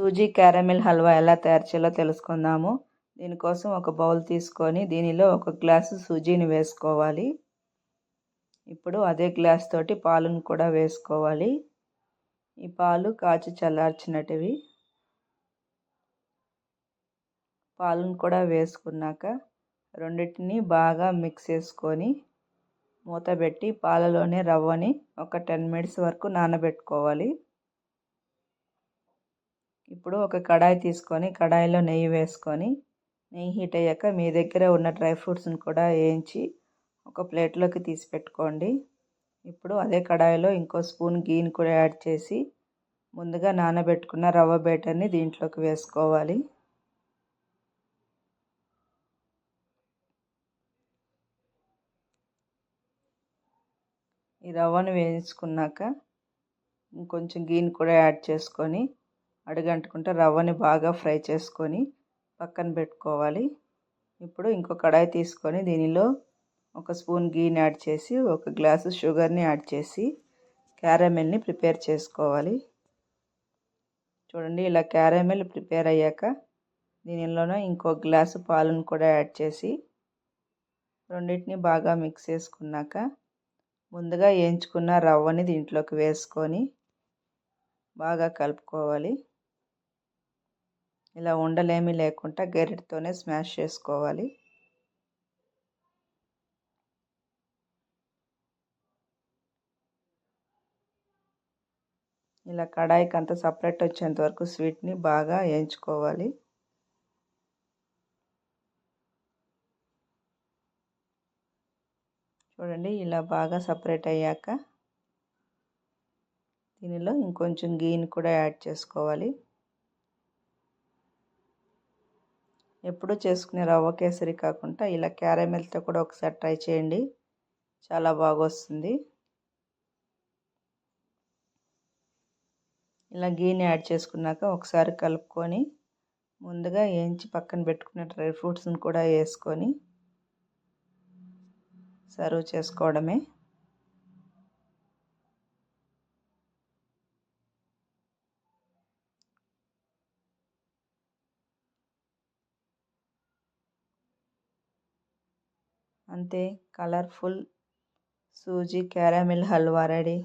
Suji caramel halwa ఎలా తయారు చేయాలో తెలుసుకుందాము. దీనికోసం ఒక బౌల్ తీసుకొని దీనిలో ఒక గ్లాసు సూజీని వేసుకోవాలి. ఇప్పుడు అదే గ్లాస్ తోటి పాలను కూడా వేసుకోవాలి. ఈ పాలు కాచి చల్లార్చినటివి. పాలను కూడా వేసుకున్నాక రెండింటిని బాగా మిక్స్ చేసుకొని మూత పెట్టి పాలలోనే రవ్వని ఒక టెన్ మినిట్స్ వరకు నానబెట్టుకోవాలి. ఇప్పుడు ఒక కడాయి తీసుకొని కడాయిలో నెయ్యి వేసుకొని నెయ్యి హీట్ అయ్యాక మీ దగ్గర ఉన్న డ్రై ఫ్రూట్స్ని కూడా వేయించి ఒక ప్లేట్లోకి తీసి పెట్టుకోండి. ఇప్పుడు అదే కడాయిలో ఇంకో స్పూన్ గీని కూడా యాడ్ చేసి ముందుగా నానబెట్టుకున్న రవ్వ బేటర్ని దీంట్లోకి వేసుకోవాలి. ఈ రవ్వను వేయించుకున్నాక ఇంకొంచెం గీని కూడా యాడ్ చేసుకొని అడుగంటుకుంటే రవ్వని బాగా ఫ్రై చేసుకొని పక్కన పెట్టుకోవాలి. ఇప్పుడు ఇంకో కడాయి తీసుకొని దీనిలో ఒక స్పూన్ గీని యాడ్ చేసి ఒక గ్లాసు షుగర్ని యాడ్ చేసి క్యారమెల్ని ప్రిపేర్ చేసుకోవాలి. చూడండి ఇలా క్యారమెల్ ప్రిపేర్ అయ్యాక దీనిలోనే ఇంకో గ్లాసు పాలను కూడా యాడ్ చేసి రెండింటిని బాగా మిక్స్ చేసుకున్నాక ముందుగా వేయించుకున్న రవ్వని దీంట్లోకి వేసుకొని బాగా కలుపుకోవాలి. ఇలా ఉండలేమి లేకుండా గరిటతోనే స్మాష్ చేసుకోవాలి. ఇలా కడాయికి అంత సపరేట్ వచ్చేంత వరకు స్వీట్ని బాగా వేయించుకోవాలి. చూడండి ఇలా బాగా సపరేట్ అయ్యాక దీనిలో ఇంకొంచెం గీని కూడా యాడ్ చేసుకోవాలి. ఎప్పుడు చేసుకునే రవ్వ కేసరి కాకుండా ఇలా క్యారమెల్తో కూడా ఒకసారి ట్రై చేయండి. చాలా బాగా వస్తుంది ఇలా గీని యాడ్ చేసుకున్నాక ఒకసారి కలుపుకొని ముందుగా వేయించి పక్కన పెట్టుకున్న డ్రై ఫ్రూట్స్ని కూడా వేసుకొని సర్వ్ చేసుకోవడమే. అంతే. Colourful suji caramel halwa ready.